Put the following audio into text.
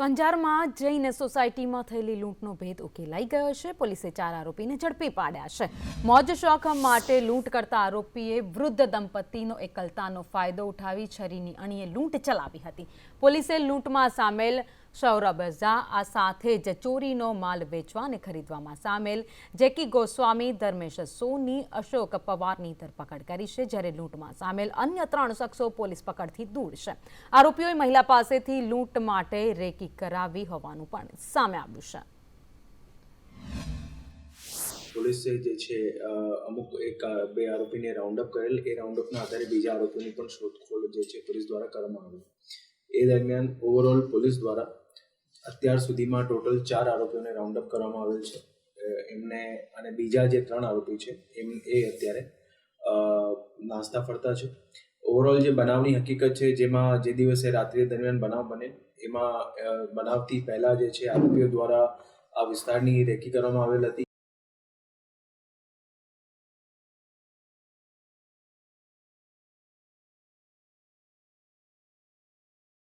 તો અંજારમાં જઈને સોસાયટીમાં થયેલી લૂંટનો ભેદ ઉકેલાઈ ગયો છે. પોલીસે ચાર આરોપીને ઝડપી પાડ્યા છે. મોજ શોખ માટે લૂંટ કરતા આરોપીએ વૃદ્ધ દંપતીનો એકલતાનો ફાયદો ઉઠાવી છરીની અણીએ લૂંટ ચલાવી હતી. પોલીસે લૂંટમાં સામેલ સૌરભ ઝા આ સાથે જ ચોરીનો માલ વેચવા અને ખરીદવામાં સામેલ. જેકી ગોસ્વામી, ધર્મેશ સોની, અશોક પવારની ધરપકડ કરી છે, જ્યારે લૂંટમાં સામેલ. અન્ય ત્રણ શખ્સો પોલીસ પકડથી દૂર છે. આરોપીઓએ મહિલા પાસેથી લૂંટ માટે રેકી કરાવી હોવાનું પણ સામે આવ્યું છે. પોલીસે જે છે અમુક એક બે આરોપીને રાઉન્ડ અપ કરેલ. એ રાઉન્ડ અપના આધારે બીજા આરોપીની પણ શોધખોળ જે છે, પોલીસ દ્વારા કરવામાં આવી. એ દરમિયાન ઓવરઓલ પોલીસ દ્વારા અત્યાર સુધીમાં ટોટલ ચાર આરોપીઓને રાઉન્ડ અપ કરવામાં આવેલ છે. એમને અને બીજા જે ત્રણ આરોપી છે, એમ, એ અત્યારે નાસ્તા ફરતા છે. ઓવરઓલ જે બનાવની હકીકત છે, જેમાં જે દિવસે રાત્રિ દરમિયાન બનાવ બને, એમાં બનાવથી પહેલાં જે છે, આરોપીઓ દ્વારા આ વિસ્તારની રેકી કરવામાં આવેલ હતી.